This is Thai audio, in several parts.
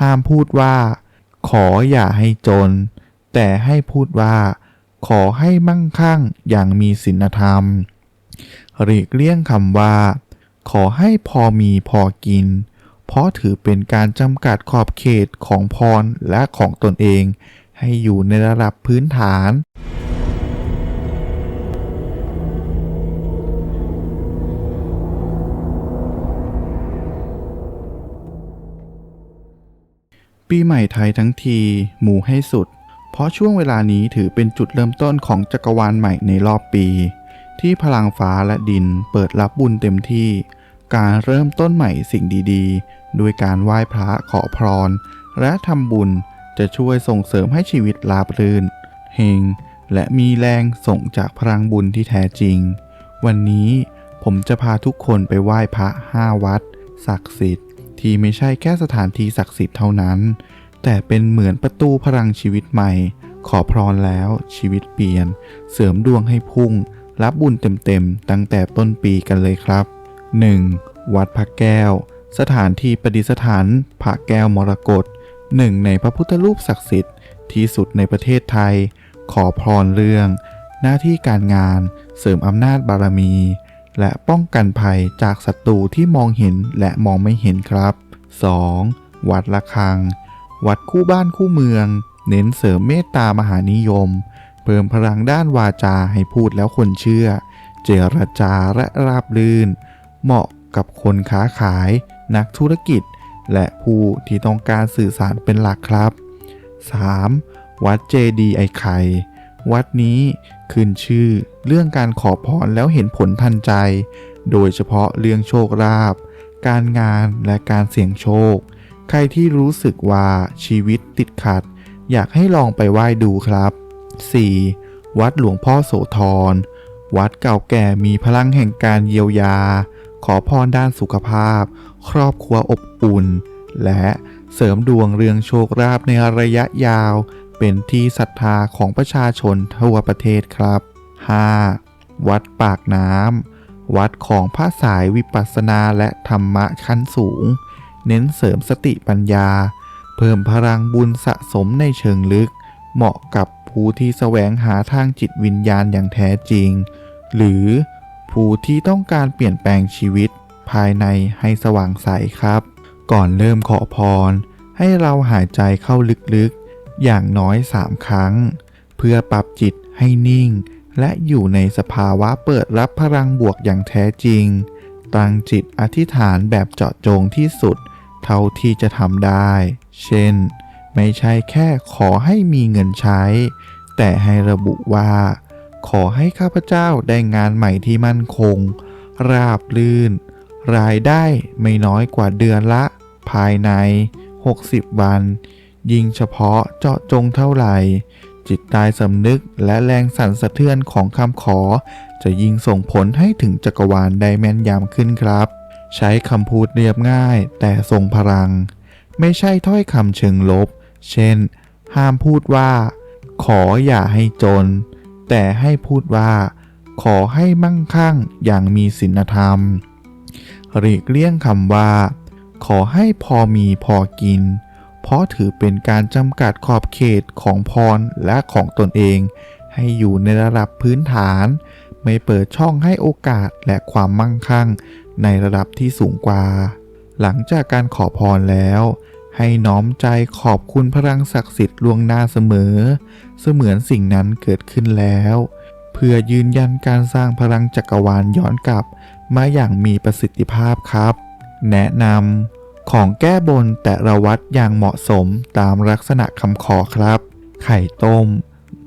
ห้ามพูดว่า ขออย่าให้จน แต่ให้พูดว่า ขอให้มั่งคั่งอย่างมีศีลธรรม หลีกเลี่ยงคำว่า ขอให้พอมีพอกิน เพราะถือเป็นการจำกัดขอบเขตของพรและของตนเอง ให้อยู่ในระดับพื้นฐาน ปีใหม่ไทยทั้งทีหมู่ให้สุด เพราะช่วงเวลานี้ถือเป็นจุดเริ่มต้นของจักรวาลใหม่ในรอบปี ที่พลังฟ้าและดินเปิดรับบุญเต็มที่ การเริ่มต้นใหม่สิ่งดีๆด้วยการไหว้พระขอพร และทำบุญจะช่วยส่งเสริมให้ชีวิตราบรื่นเฮงและมีแรงส่งจากพลังบุญที่แท้จริง วันนี้ผมจะพาทุกคนไปไหว้พระห้าวัด ศักดิ์สิทธิ์ ที่ไม่ใช่แค่สถานที่ศักดิ์สิทธิ์เท่านั้น แต่เป็นเหมือนประตูพลังชีวิตใหม่ ขอพรแล้วชีวิตเปลี่ยน เสริมดวงให้พุ่ง รับบุญเต็มๆ ตั้งแต่ต้นปีกันเลยครับ 1. วัดพระแก้ว สถานที่ประดิษฐานพระแก้วมรกตหนึ่งในพระพุทธรูปศักดิ์สิทธิ์ที่สุดในประเทศไทย ขอพรเรื่อง หน้าที่การงาน เสริมอำนาจบารมี และป้องกันภัยจากศัตรูที่มองเห็นและมองไม่เห็นครับ 2. วัดละคัง วัดคู่บ้านคู่เมือง เน้นเสริมเมตตามหานิยม เพิ่มพลังด้านวาจาให้พูดแล้วคนเชื่อ เจรจาและราบรื่น เหมาะกับคนค้าขาย นักธุรกิจ และผู้ที่ต้องการสื่อสารเป็นหลักครับ 3. วัดเจดีย์ไอไข่ วัดนี้ขึ้นชื่อเรื่องการขอพรแล้วเห็นผลทันใจ โดยเฉพาะเรื่องโชคลาภการงานและการเสี่ยงโชค ใครที่รู้สึกว่าชีวิตติดขัด อยากให้ลองไปไหว้ดูครับ 4. วัดหลวงพ่อโสธร วัดเก่าแก่มีพลังแห่งการเยียวยา ขอพรด้านสุขภาพ ครอบครัวอบอุ่น และเสริมดวงเรื่องโชคลาภในระยะยาว เป็นที่ศรัทธาของประชาชนทั่วประเทศครับ 5. วัดปากน้ำวัดของพระสายวิปัสสนาและธรรมะชั้นสูง เน้นเสริมสติปัญญา เพิ่มพลังบุญสะสมในเชิงลึก เหมาะกับผู้ที่แสวงหาทางจิตวิญญาณอย่างแท้จริง หรือผู้ที่ต้องการเปลี่ยนแปลงชีวิตภายในให้สว่างใสครับ ก่อนเริ่มขอพร ให้เราหายใจเข้าลึกๆ อย่างน้อย3ครั้ง เพื่อปรับจิตให้นิ่ง และอยู่ในสภาวะเปิดรับพลังบวกอย่างแท้จริง ตั้งจิตอธิษฐานแบบเจาะจงที่สุด เท่าที่จะทำได้ เช่น ไม่ใช่แค่ขอให้มีเงินใช้ แต่ให้ระบุว่า ขอให้ข้าพเจ้าได้งานใหม่ที่มั่นคง ราบลื่น รายได้ไม่น้อยกว่าเดือนละ ภายใน 60 วัน ยิ่งเฉพาะเจาะจงเท่าไหร่ จิตใต้สำนึกและแรงสั่นสะเทือนของคำขอ จะยิ่งส่งผลให้ถึงจักรวาลได้แม่นยำขึ้นครับ ใช้คำพูดเรียบง่าย แต่ทรงพลัง ไม่ใช่ถ้อยคำเชิงลบ เช่น ห้ามพูดว่า ขออย่าให้จน แต่ให้พูดว่า ขอให้มั่งคั่งอย่างมีศีลธรรมหลีกเลี่ยงคำว่า ขอให้พอมีพอกิน เพราะถือเป็นการจำกัดขอบเขตของพรและของตนเอง ให้อยู่ในระดับพื้นฐาน ไม่เปิดช่องให้โอกาสและความมั่งคั่ง ในระดับที่สูงกว่า หลังจากการขอพรแล้ว ให้น้อมใจขอบคุณพลังศักดิ์สิทธิ์ล่วงหน้าเสมอ เสมือนสิ่งนั้นเกิดขึ้นแล้ว เพื่อยืนยันการสร้างพลังจักรวาลย้อนกลับ มาอย่างมีประสิทธิภาพครับ แนะนำ ของแก้บนแต่ละวัดอย่างเหมาะสมตามลักษณะคำขอครับ ไข่ต้ม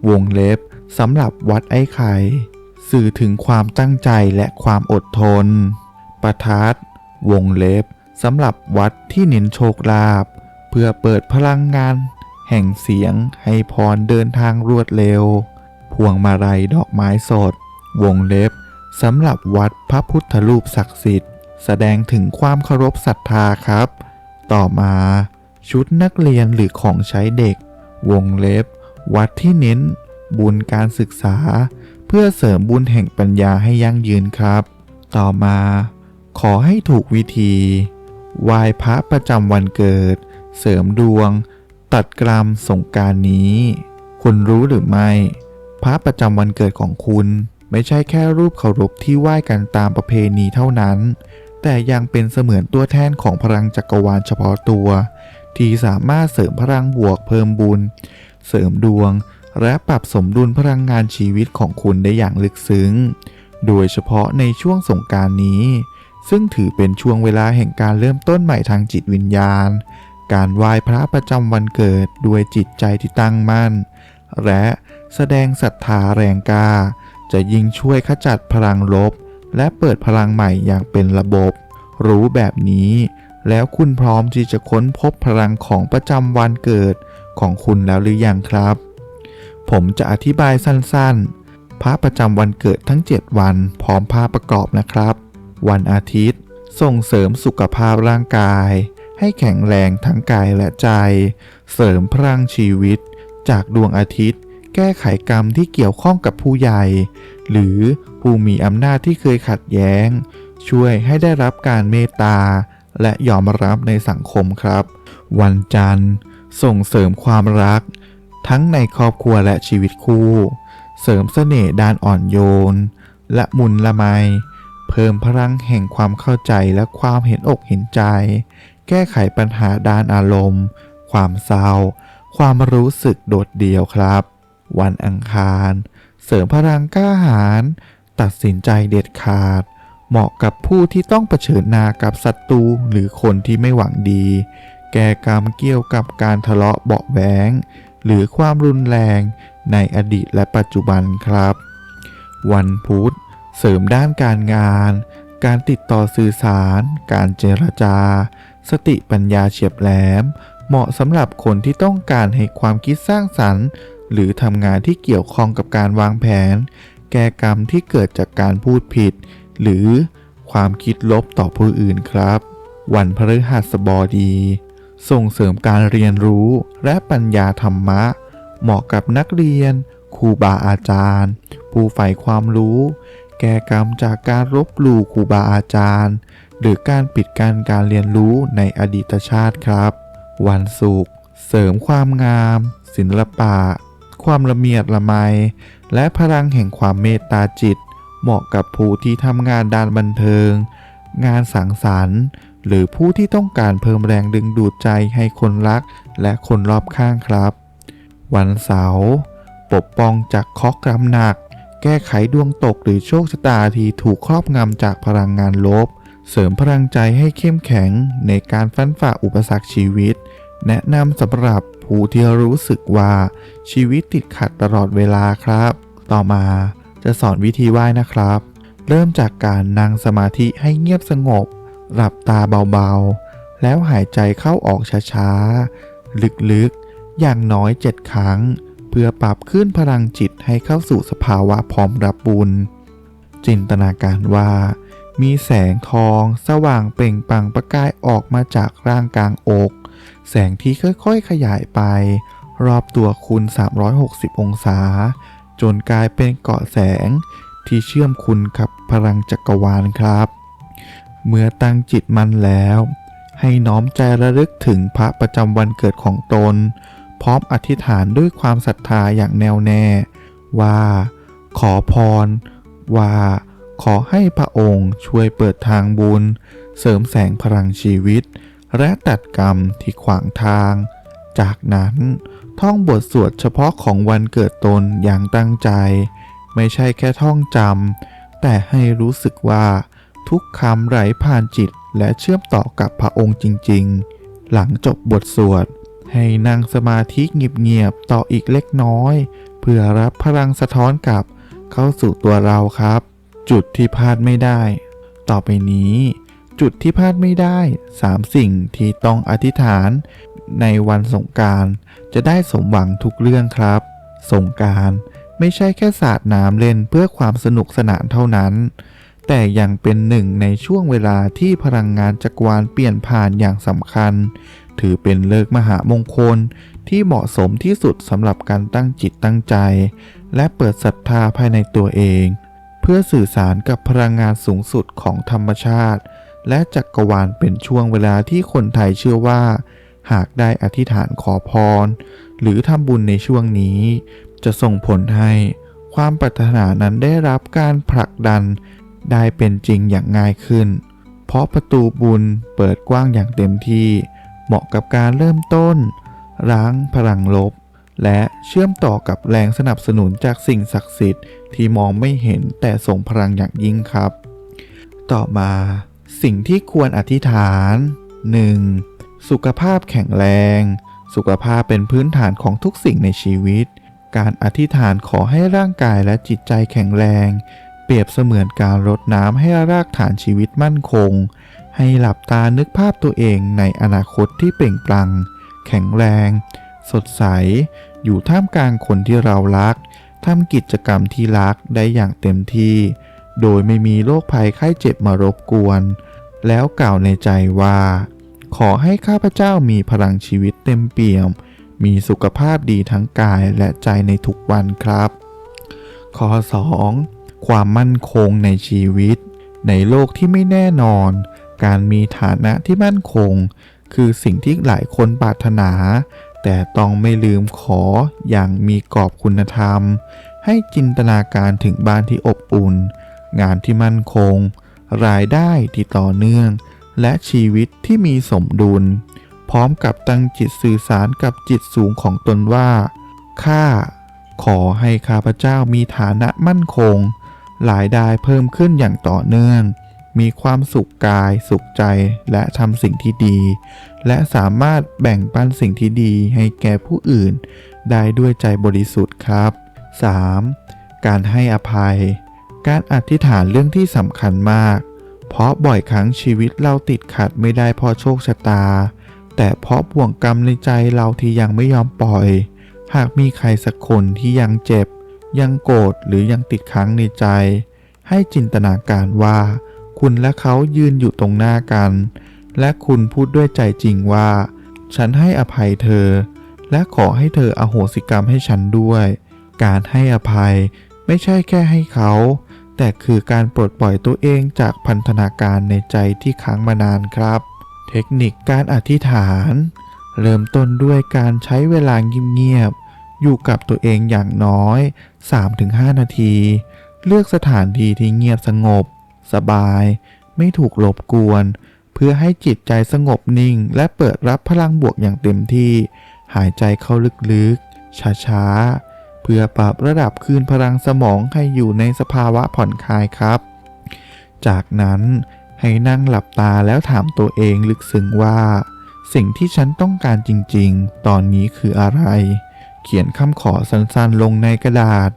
วงเล็บสำหรับวัดไอ้ไข่ สื่อถึงความตั้งใจและความอดทน ประทัด วงเล็บสำหรับวัดที่เน้นโชคลาภเพื่อเปิดพลังงาน แห่งเสียงให้พรเดินทางรวดเร็ว พวงมาลัยดอกไม้สด วงเล็บสำหรับวัดพระพุทธรูปศักดิ์สิทธิ์ แสดงถึงความเคารพศรัทธาครับ ต่อมาชุดนักเรียนหรือของใช้เด็ก วงเล็บ วัดที่เน้น บุญการศึกษา เพื่อเสริมบุญแห่งปัญญาให้ยั่งยืนครับ ต่อมา ขอให้ถูกวิธีไหว้พระประจำวันเกิด เสริมดวง ตัดกรรมสงการนี้ คุณรู้หรือไม่ พระประจำวันเกิดของคุณไม่ใช่แค่รูปเคารพที่ไหว้กันตามประเพณีเท่านั้น แต่ยังเป็นเสมือนตัวแทนของพลังจักรวาลเฉพาะตัว ที่สามารถเสริมพลังบวกเพิ่มบุญ เสริมดวง และปรับสมดุลพลังงานชีวิตของคุณได้อย่างลึกซึ้ง โดยเฉพาะในช่วงสงการนี้ ซึ่งถือเป็นช่วงเวลาแห่งการเริ่มต้นใหม่ทางจิตวิญญาณ การไหว้พระประจำวันเกิดด้วยจิตใจที่ตั้งมั่น และแสดงศรัทธาแรงกล้าจะยิ่งช่วยขจัดพลังลบ และเปิดพลังใหม่อย่างเป็นระบบ รู้แบบนี้ แล้วคุณพร้อมที่จะค้นพบพลังของประจำวันเกิดของคุณแล้วหรือยังครับ ผมจะอธิบายสั้นๆ พระประจำวันเกิดทั้ง 7 วัน พร้อมภาพประกอบนะครับ วันอาทิตย์ ส่งเสริมสุขภาพร่างกาย ให้แข็งแรงทั้งกายและใจ เสริมพลังชีวิต จากดวงอาทิตย์ แก้ไขกรรมที่เกี่ยวข้องกับผู้ใหญ่ หรือผู้มีอำนาจที่เคยขัดแย้ง ช่วยให้ได้รับการเมตตา และยอมรับในสังคมครับ วันจันทร์ ส่งเสริมความรัก ทั้งในครอบครัวและชีวิตคู่ เสริมเสน่ห์ด้านอ่อนโยน และมุนละไม เพิ่มพลังแห่งความเข้าใจและความเห็นอกเห็นใจ แก้ไขปัญหาด้านอารมณ์ ความเศร้า ความรู้สึกโดดเดี่ยวครับ วันอังคาร เสริมพลังกล้าหาญตัดสินใจเด็ดขาด เหมาะกับผู้ที่ต้องเผชิญหน้ากับศัตรูหรือคนที่ไม่หวังดี แก้กรรมเกี่ยวกับการทะเลาะเบาะแว้งหรือความรุนแรงในอดีตและปัจจุบันครับ วันพุธ เสริมด้านการงาน การติดต่อสื่อสาร การเจรจา สติปัญญาเฉียบแหลม เหมาะสำหรับคนที่ต้องการให้ความคิดสร้างสรรค์ หรือทำงานที่เกี่ยวข้องกับการวางแผน แก้กรรมที่เกิดจากการพูดผิด หรือความคิดลบต่อผู้อื่นครับ วันพฤหัสบดี ส่งเสริมการเรียนรู้และปัญญาธรรมะ เหมาะกับนักเรียนครูบาอาจารย์ ผู้ใฝ่ความรู้ แก้กรรมจากการลบหลู่ครูบาอาจารย์ หรือการปิดกั้นการเรียนรู้ในอดีตชาติครับ วันศุกร์เสริมความงาม ศิลปะ ความละเมียดละไม และพลังแห่งความเมตตาจิต เหมาะกับผู้ที่ทำงานด้านบันเทิง งานสังสรรค์ หรือผู้ที่ต้องการเพิ่มแรงดึงดูดใจให้คนรัก และคนรอบข้างครับ วันเสาร์ปกป้องจากเคราะห์กรรมหนัก แก้ไขดวงตกหรือโชคชะตาที่ถูกครอบงำจากพลังงานลบ เสริมพลังใจให้เข้มแข็งในการฟันฝ่าอุปสรรคชีวิต แนะนำสำหรับ ผู้ที่รู้สึกว่าชีวิตติดขัดตลอดเวลาครับ ต่อมาจะสอนวิธีไหว้นะครับ เริ่มจากการนั่งสมาธิให้เงียบสงบ หลับตาเบาๆ แล้วหายใจเข้าออกช้าๆ ลึกๆ อย่างน้อย7ครั้ง เพื่อปรับขึ้นพลังจิตให้เข้าสู่สภาวะพร้อมรับบุญ จินตนาการว่ามีแสงทองสว่างเปล่งปลั่งประกายออกมาจากร่างกลางอก แสงที่ค่อยๆขยายไป รอบตัวคุณ 360 องศา จนกลายเป็นเกาะแสงที่เชื่อมคุณกับพลังจักรวาลครับ เมื่อตั้งจิตมันแล้ว ให้น้อมใจระลึกถึงพระประจำวันเกิดของตน พร้อมอธิษฐานด้วยความศรัทธาอย่างแน่วแน่ ว่า ขอพร ว่าขอให้พระองค์ช่วยเปิดทางบุญ เสริมแสงพลังชีวิต และตัดกรรมที่ขวางทาง จากนั้นท่องบทสวดเฉพาะของวันเกิดตนอย่างตั้งใจ ไม่ใช่แค่ท่องจำแต่ให้รู้สึกว่า ทุกคำไหลผ่านจิตและเชื่อมต่อกับพระองค์จริง ๆ หลังจบบทสวด ให้นั่งสมาธิเงียบๆต่ออีกเล็กน้อย เพื่อรับพลังสะท้อนกลับเข้าสู่ตัวเราครับ จุดที่พลาดไม่ได้ ต่อไปนี้ จุดที่พลาดไม่ได้ 3 สิ่งที่ต้องอธิษฐาน ในวันสงการจะได้สมหวังทุกเรื่องครับ สงการไม่ใช่แค่สาดน้ำเล่นเพื่อความสนุกสนานเท่านั้น แต่ยังเป็นหนึ่งในช่วงเวลาที่พลังงานจักรวาลเปลี่ยนผ่านอย่างสำคัญ ถือเป็นเลิกมหามงคลที่เหมาะสมที่สุดสำหรับการตั้งจิตตั้งใจ และเปิดศรัทธาภายในตัวเอง เพื่อสื่อสารกับพลังงานสูงสุดของธรรมชาติ และจักรวาลเป็นช่วงเวลาที่คนไทยเชื่อว่า หากได้อธิษฐานขอพร หรือทำบุญในช่วงนี้ จะส่งผลให้ความปรารถนานั้นได้รับการผลักดันได้เป็นจริงอย่างง่ายขึ้น เพราะประตูบุญเปิดกว้างอย่างเต็มที่ เหมาะกับการเริ่มต้นล้างพลังลบ และเชื่อมต่อกับแรงสนับสนุนจากสิ่งศักดิ์สิทธิ์ที่มองไม่เห็นแต่ส่งพลังอย่างยิ่งครับ ต่อมา สิ่งที่ควรอธิษฐาน 1. สุขภาพแข็งแรง สุขภาพเป็นพื้นฐานของทุกสิ่งในชีวิต การอธิษฐานขอให้ร่างกายและจิตใจแข็งแรง เปรียบเสมือนการรดน้ำให้รากฐานชีวิตมั่นคง ให้หลับตานึกภาพตัวเองในอนาคตที่เปล่งปลั่ง แข็งแรง สดใส อยู่ท่ามกลางคนที่เรารักทำกิจกรรมที่รักได้อย่างเต็มที่ โดยไม่มีโรคภัยไข้เจ็บมารบกวน แล้วกล่าวในใจว่า ขอให้ข้าพเจ้ามีพลังชีวิตเต็มเปี่ยม มีสุขภาพดีทั้งกายและใจในทุกวันครับข้อ 2. ความมั่นคงในชีวิต ในโลกที่ไม่แน่นอน การมีฐานะที่มั่นคง คือสิ่งที่หลายคนปรารถนา แต่ต้องไม่ลืมขออย่างมีกรอบคุณธรรม ให้จินตนาการถึงบ้านที่อบอุ่น งานที่มั่นคง รายได้ที่ต่อเนื่อง และชีวิตที่มีสมดุล พร้อมกับตั้งจิตสื่อสารกับจิตสูงของตนว่าข้าขอให้ข้าพเจ้ามีฐานะมั่นคง รายได้เพิ่มขึ้นอย่างต่อเนื่อง มีความสุขกาย สุขใจและทำสิ่งที่ดี และสามารถแบ่งปันสิ่งที่ดีให้แก่ผู้อื่น ได้ด้วยใจบริสุทธิ์ครับ 3. การให้อภัย การอธิษฐานเรื่องที่สำคัญมาก เพราะบ่อยครั้งชีวิตเราติดขัดไม่ได้เพราะโชคชะตา แต่เพราะบ่วงกรรมในใจเราที่ยังไม่ยอมปล่อย หากมีใครสักคนที่ยังเจ็บ ยังโกรธหรือยังติดค้างในใจ ให้จินตนาการว่า คุณและเขายืนอยู่ตรงหน้ากัน และคุณพูดด้วยใจจริงว่า ฉันให้อภัยเธอ และขอให้เธออโหสิกรรมให้ฉันด้วย การให้อภัยไม่ใช่แค่ให้เขา แต่คือการปลดปล่อยตัวเองจากพันธนาการในใจที่ค้างมานานครับ เทคนิคการอธิษฐาน เริ่มต้นด้วยการใช้เวลาเงียบๆอยู่กับตัวเองอย่างน้อย 3-5 นาที เลือกสถานที่ที่เงียบสงบ สบาย ไม่ถูกรบกวน เพื่อให้จิตใจสงบนิ่ง และเปิดรับพลังบวกอย่างเต็มที่ หายใจเข้าลึกๆ ช้าๆ พื่อปรับระดับคืนพลังสมองให้อยู่ในสภาวะผ่อนคลายครับ จากนั้นให้นั่งหลับตาแล้วถามตัวเองลึกซึ้งว่า สิ่งที่ฉันต้องการจริงๆ ตอนนี้คืออะไร เขียนคำขอสั้นๆลงในกระดาษ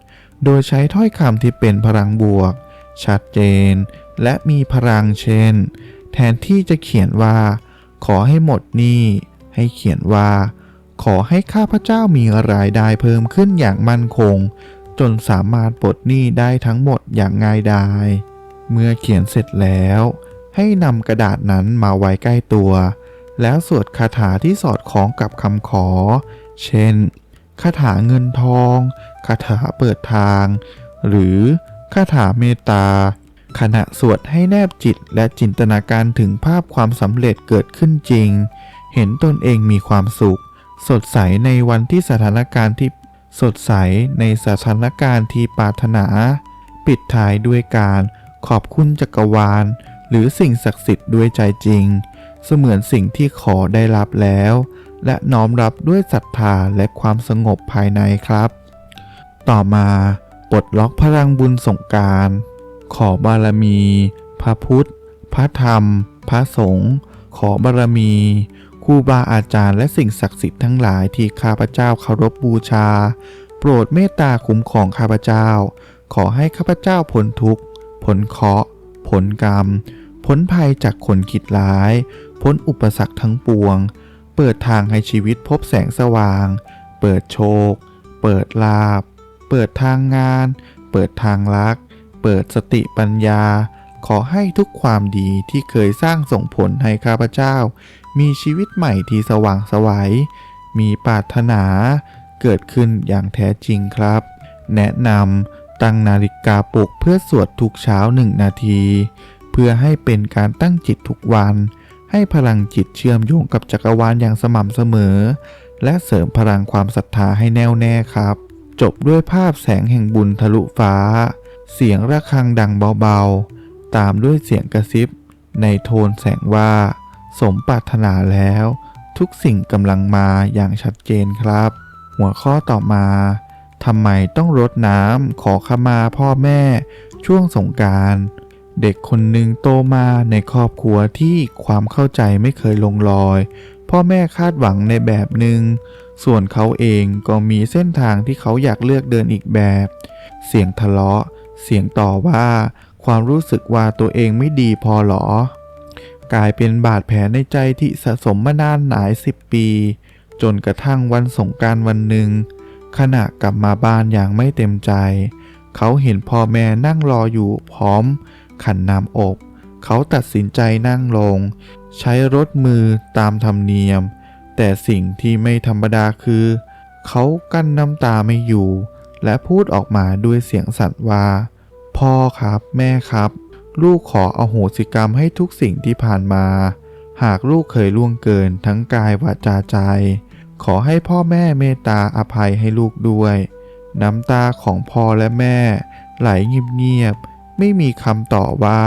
โดยใช้ถ้อยคำที่เป็นพลังบวก ชัดเจน และมีพลังเช่น แทนที่จะเขียนว่า ขอให้หมดหนี้ให้เขียนว่า ขอให้ข้าพเจ้ามีรายได้เพิ่มขึ้นอย่างมั่นคง จนสามารถปลดหนี้ได้ทั้งหมดอย่างง่ายดาย เมื่อเขียนเสร็จแล้ว ให้นำกระดาษนั้นมาไว้ใกล้ตัว แล้วสวดคาถาที่สอดคล้องกับคำขอ เช่นคาถาเงินทองคาถาเปิดทาง หรือคาถาเมตตา ขณะสวดให้แนบจิตและจินตนาการถึงภาพความสำเร็จเกิดขึ้นจริง เห็นตนเองมีความสุข สดใสในวันที่สถานการณ์ที่สดใสในสถานการณ์ที่ปรารถนา ปิดท้ายด้วยการขอบคุณจักรวาล หรือสิ่งศักดิ์สิทธิ์ด้วยใจจริง เสมือนสิ่งที่ขอได้รับแล้ว และน้อมรับด้วยศรัทธาและความสงบภายในครับ ต่อมาปลดล็อกพลังบุญสงการ ขอบารมี พระพุทธ พระธรรม พระสงฆ์ขอบารมี ครูบาอาจารย์และสิ่งศักดิ์สิทธิ์ทั้งหลายที่ข้าพเจ้าเคารพบูชา โปรดเมตตาคุ้มครองข้าพเจ้า ขอให้ข้าพเจ้าพ้นทุกข์พ้นเคราะห์พ้นกรรมพ้นภัยจากคนคิดร้ายพ้นอุปสรรคทั้งปวง เปิดทางให้ชีวิตพบแสงสว่าง เปิดโชค เปิดลาบ เปิดทางงาน เปิดทางรัก เปิดสติปัญญา ขอให้ทุกความดีที่เคยสร้างส่งผลให้ข้าพเจ้า มีชีวิตใหม่ที่สว่างสวัย มีปรารถนาเกิดขึ้นอย่างแท้จริงครับ แนะนำตั้งนาฬิกาปลุกเพื่อสวดทุกเช้าหนึ่งนาที เพื่อให้เป็นการตั้งจิตทุกวัน ให้พลังจิตเชื่อมโยงกับจักรวาลอย่างสม่ำเสมอ และเสริมพลังความศรัทธาให้แน่วแน่ครับ จบด้วยภาพแสงแห่งบุญทะลุฟ้า เสียงระฆังดังเบาๆ ตามด้วยเสียงกระซิบ ในโทนแสงว่า สมปรารถนาแล้ว ทุกสิ่งกำลังมาอย่างชัดเจนครับ หัวข้อต่อมาทำไมต้องรดน้ำขอขมาพ่อแม่ ช่วงสงการเด็กคนหนึ่งโตมาในครอบครัวที่ความเข้าใจไม่เคยลงรอย พ่อแม่คาดหวังในแบบหนึ่ง ส่วนเขาเองก็มีเส้นทางที่เขาอยากเลือกเดินอีกแบบ เสียงทะเลาะ เสียงต่อว่า ความรู้สึกว่าตัวเองไม่ดีพอหรอ กลายเป็นบาดแผลในใจที่สะสมมานานหลายสิบปี จนกระทั่งวันสงการวันหนึ่ง ขณะกลับมาบ้านอย่างไม่เต็มใจ เขาเห็นพ่อแม่นั่งรออยู่พร้อม ขันน้ำอบ เขาตัดสินใจนั่งลง ใช้รถมือตามธรรมเนียม แต่สิ่งที่ไม่ธรรมดาคือ เขากั้นน้ำตาไม่อยู่ และพูดออกมาด้วยเสียงสั่นว่า พ่อครับแม่ครับ ลูกขออโหสิกรรมให้ทุกสิ่งที่ผ่านมา หากลูกเคยล่วงเกินทั้งกายวาจาใจ ขอให้พ่อแม่เมตตาอภัยให้ลูกด้วย น้ำตาของพ่อและแม่ ไหลเงียบๆไม่มีคำต่อว่า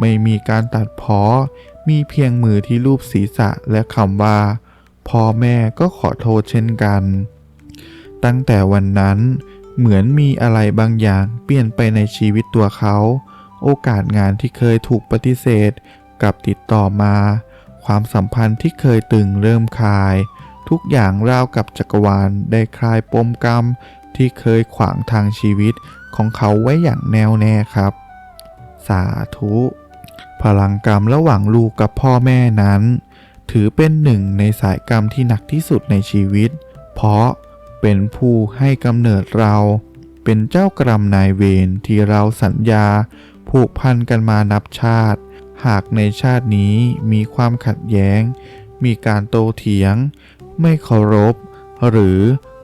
ไม่มีการตัดพ้อมีเพียงมือที่รูปศีรษะและคำว่า พ่อแม่ก็ขอโทษเช่นกัน ตั้งแต่วันนั้นเหมือนมีอะไรบางอย่างเปลี่ยนไปในชีวิตตัวเขา โอกาสงานที่เคยถูกปฏิเสธกลับติดต่อมา ความสัมพันธ์ที่เคยตึงเริ่มคลาย ทุกอย่างราวกับจักรวาลได้คลายปมกรรม ที่เคยขวางทางชีวิตของเขาไว้อย่างแน่วแน่ครับ สาธุ พลังกรรมระหว่างลูกกับพ่อแม่นั้น ถือเป็นหนึ่งในสายกรรมที่หนักที่สุดในชีวิต เพราะเป็นผู้ให้กำเนิดเรา เป็นเจ้ากรรมนายเวรที่เราสัญญา ผูกพันกันมานับชาติ หากในชาตินี้มีความขัดแย้ง มีการโตเถียง ไม่เคารพ หรือ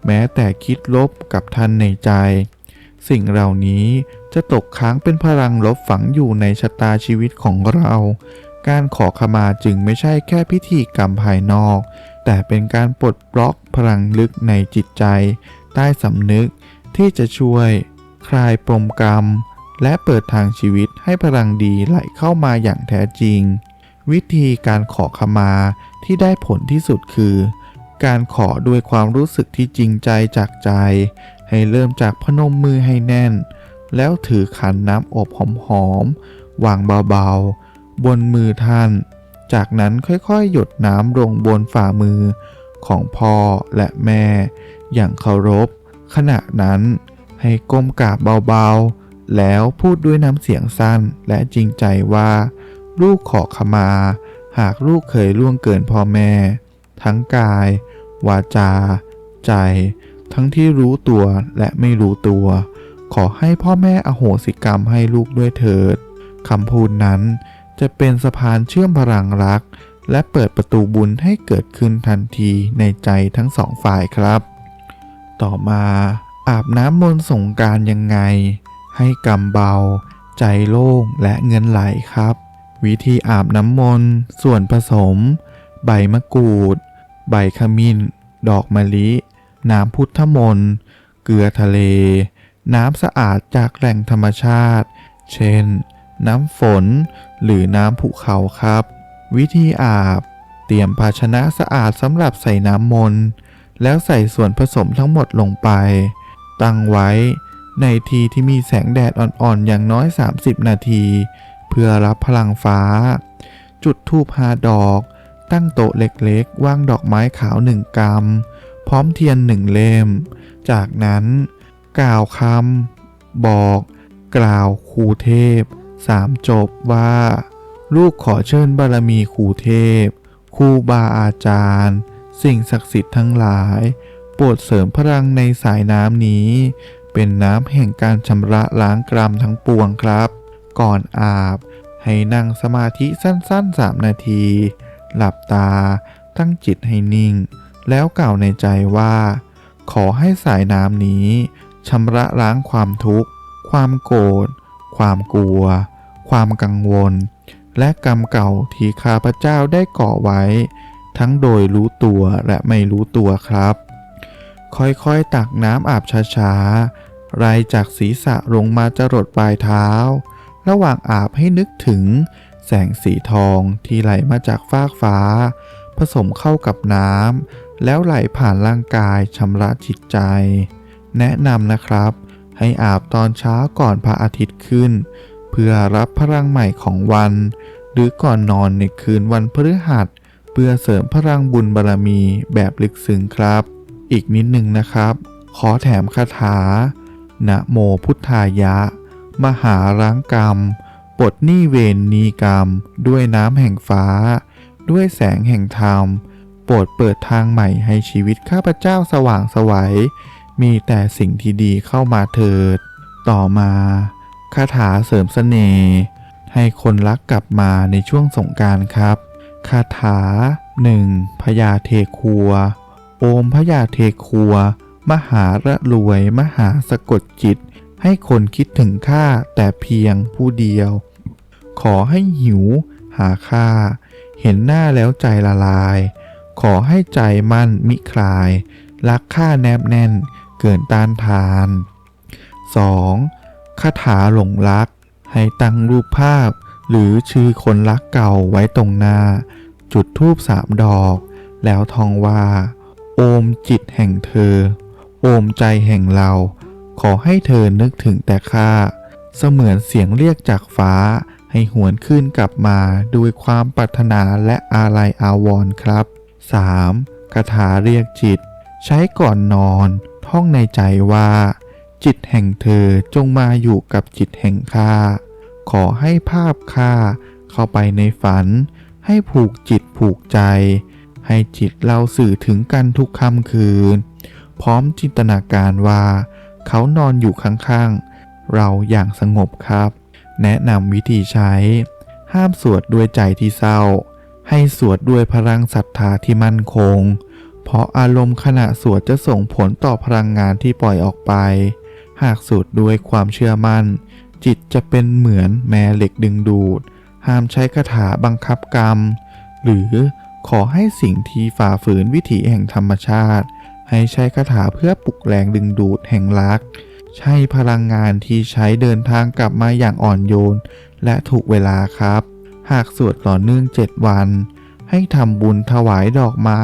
แม้แต่คิดลบกับท่านในใจ สิ่งเหล่านี้จะตกค้างเป็นพลังลบฝังอยู่ในชะตาชีวิตของเรา การขอขมาจึงไม่ใช่แค่พิธีกรรมภายนอก แต่เป็นการปลดปล็อกพลังลึกในจิตใจ ใต้สำนึกที่จะช่วย คลายปมกรรม และเปิดทางชีวิตให้พลังดีไหลเข้ามาอย่างแท้จริง วิธีการขอขมาที่ได้ผลที่สุดคือ การขอด้วยความรู้สึกที่จริงใจจากใจ ให้เริ่มจากพนมมือให้แน่น แล้วถือขันน้ำอบหอมๆวางเบาๆ บนมือท่าน จากนั้นค่อยๆ หยดน้ำลงบนฝ่ามือของพ่อและแม่ อย่างเคารพ ขณะนั้นให้ก้มกราบเบาๆ แล้วพูดด้วยน้ำเสียงสั้นและจริงใจว่า ลูกขอขมา หากลูกเคยล่วงเกินพ่อแม่ ทั้งกาย วาจา ใจ ทั้งที่รู้ตัวและไม่รู้ตัว ขอให้พ่อแม่อโหสิกรรมให้ลูกด้วยเถิดคำพูดนั้นจะเป็นสะพานเชื่อมพลังรัก และเปิดประตูบุญให้เกิดขึ้นทันทีในใจทั้งสองฝ่ายครับ ต่อมาอาบน้ำมนต์สงการยังไง ให้กำเบา ใจโล่งและเงินไหลครับ วิธีอาบน้ำมนต์ ส่วนผสม ใบมะกรูด ใบขมิ้น ดอกมะลิ น้ำพุทธมนต์ เกลือทะเล น้ำสะอาดจากแหล่งธรรมชาติ เช่น น้ำฝน หรือน้ำภูเขาครับ วิธีอาบ เตรียมภาชนะสะอาดสำหรับใส่น้ำมนต์ แล้วใส่ส่วนผสมทั้งหมดลงไป ตั้งไว้ ในทีที่มีแสงแดดอ่อนๆ อย่างน้อย 30 นาที เพื่อรับพลังฟ้า จุดธูปหาดอก ตั้งโต๊ะเล็กๆ วางดอกไม้ขาวหนึ่งกำพร้อมเทียนหนึ่งเล่ม จากนั้นกล่าวคำบอก กล่าวครูเทพสามจบว่า ลูกขอเชิญบารมีครูเทพครูบาอาจารย์ สิ่งศักดิ์สิทธิ์ทั้งหลาย โปรดเสริมพลังในสายน้ำนี้ เป็นน้ำแห่งการชำระล้างกรรมทั้งปวงครับ ก่อนอาบ ให้นั่งสมาธิสั้นๆ 3 นาที หลับตา ตั้งจิตให้นิ่ง แล้วกล่าวในใจว่า ขอให้สายน้ำนี้ชำระล้างความทุกข์ ความโกรธ ความกลัว ความกังวล และกรรมเก่าที่ข้าพเจ้าได้ก่อไว้ ทั้งโดยรู้ตัวและไม่รู้ตัวครับ ค่อยๆตักน้ำอาบช้าๆ ไรจากศีรษะลงมาจรดปลายเท้า ระหว่างอาบให้นึกถึง แสงสีทองที่ไหลมาจากฟากฟ้า ผสมเข้ากับน้ำแล้วไหลผ่านร่างกายชำระจิตใจ แนะนำนะครับ ให้อาบตอนเช้าก่อนพระอาทิตย์ขึ้น เพื่อรับพลังใหม่ของวัน หรือก่อนนอนในคืนวันพฤหัส เพื่อเสริมพลังบุญบารมีแบบลึกซึ้งครับ อีกนิดหนึ่งนะครับ ขอแถมคาถา นะโมพุทธายะ มหาล้างกรรมปลดหนี้เวรนีกรรม ด้วยน้ำแห่งฟ้า ด้วยแสงแห่งธรรม โปรดเปิดทางใหม่ให้ชีวิตข้าพเจ้าสว่างสวัย มีแต่สิ่งที่ดีเข้ามาเถิด ต่อมาคาถาเสริมสเสน่ห์ให้คนรักกลับมาในช่วงสงการครับคาถาหนึ่งพญาเทคัว โอมพญาเทคัว มหาระรวย มหาสะกดจิต ให้คนคิดถึงข้าแต่เพียงผู้เดียว ขอให้หิว หาข้าเห็นหน้าแล้วใจละลาย ขอให้ใจมั่นมิคลาย รักข้าแนบแน่น เกินต้านทาน 2. คาถาหลงรัก ให้ตั้งรูปภาพ หรือชื่อคนรักเก่าไว้ตรงหน้า จุดธูปสามดอก แล้วท่องว่า โอมจิตแห่งเธอ โอมใจแห่งเรา ขอให้เธอนึกถึงแต่ข้าเสมือนเสียงเรียกจากฟ้า ให้หวนขึ้นกลับมาด้วยความปรารถนาและอาลัยอาวรณ์ครับ 3. คาถาเรียกจิต ใช้ก่อนนอน ท่องในใจว่า จิตแห่งเธอจงมาอยู่กับจิตแห่งข้าขอให้ภาพข้าเข้าไปในฝัน ให้ผูกจิตผูกใจ ให้จิตเราสื่อถึงกันทุกค่ำคืน พร้อมจินตนาการว่า เขานอนอยู่ข้างๆ เราอย่างสงบครับ แนะนำวิธีใช้ ห้ามสวดด้วยใจที่เศร้า ให้สวดด้วยพลังศรัทธาที่มั่นคง เพราะอารมณ์ขณะสวดจะส่งผลต่อพลังงานที่ปล่อยออกไป หากสวดด้วยความเชื่อมั่น จิตจะเป็นเหมือนแม่เหล็กดึงดูด ห้ามใช้คาถาบังคับกรรม หรือขอให้สิ่งที่ฝ่าฝืนวิถีแห่งธรรมชาติ ให้ใช้คาถาเพื่อปลุกแรงดึงดูดแห่งรัก ใช้พลังงานที่ใช้เดินทางกลับมาอย่างอ่อนโยน และถูกเวลาครับ หากสวดต่อเนื่อง 7 วัน ให้ทำบุญถวายดอกไม้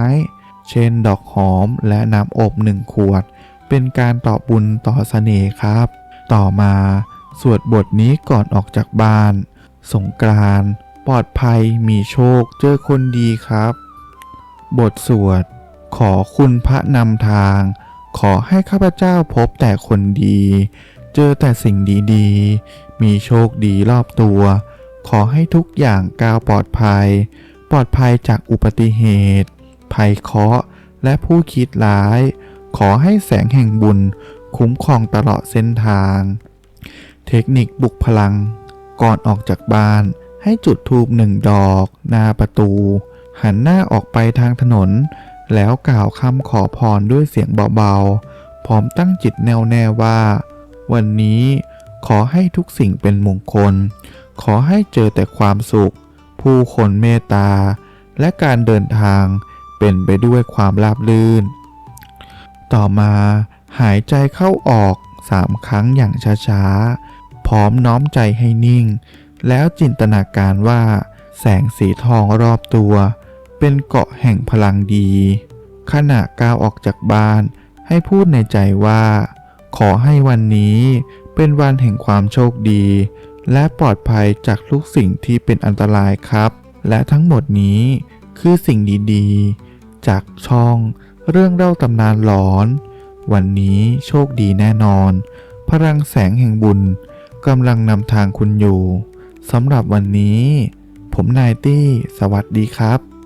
เช่น ดอกหอมและน้ำอบหนึ่งขวด เป็นการตอบบุญต่อเสน่ห์ครับ ต่อมา สวดบทนี้ก่อนออกจากบ้าน สงกรานต์ปลอดภัยมีโชค เจอคนดีครับ บทสวด ขอคุณพระนำทาง ขอให้ข้าพเจ้าพบแต่คนดี เจอแต่สิ่งดีๆ มีโชคดีรอบตัว ขอให้ทุกอย่างก้าวปลอดภัย ปลอดภัยจากอุบัติเหตุ ภัยเคราะห์และผู้คิดร้าย ขอให้แสงแห่งบุญคุ้มครองตลอดเส้นทาง เทคนิคบุกพลัง ก่อนออกจากบ้านให้จุดธูปหนึ่งดอก หน้าประตู หันหน้าออกไปทางถนน แล้วกล่าวคำขอพรด้วยเสียงเบาๆ พร้อมตั้งจิตแน่วแน่ว่า วันนี้ขอให้ทุกสิ่งเป็นมงคล ขอให้เจอแต่ความสุข ผู้คนเมตตา และการเดินทางเป็นไปด้วยความราบรื่น ต่อมาหายใจเข้าออกสามครั้งอย่างช้าๆ พร้อมน้อมใจให้นิ่ง แล้วจินตนาการว่า แสงสีทองรอบตัว เป็นเกาะแห่งพลังดี ขณะก้าวออกจากบ้าน ให้พูดในใจว่า ขอให้วันนี้เป็นวันแห่งความโชคดี และปลอดภัยจากทุกสิ่งที่เป็นอันตรายครับ และทั้งหมดนี้คือสิ่งดีๆ จากช่องเรื่องเล่าตำนานหลอน วันนี้โชคดีแน่นอน พลังแสงแห่งบุญกำลังนำทางคุณอยู่สำหรับวันนี้ ผมนายตี้ สวัสดีครับ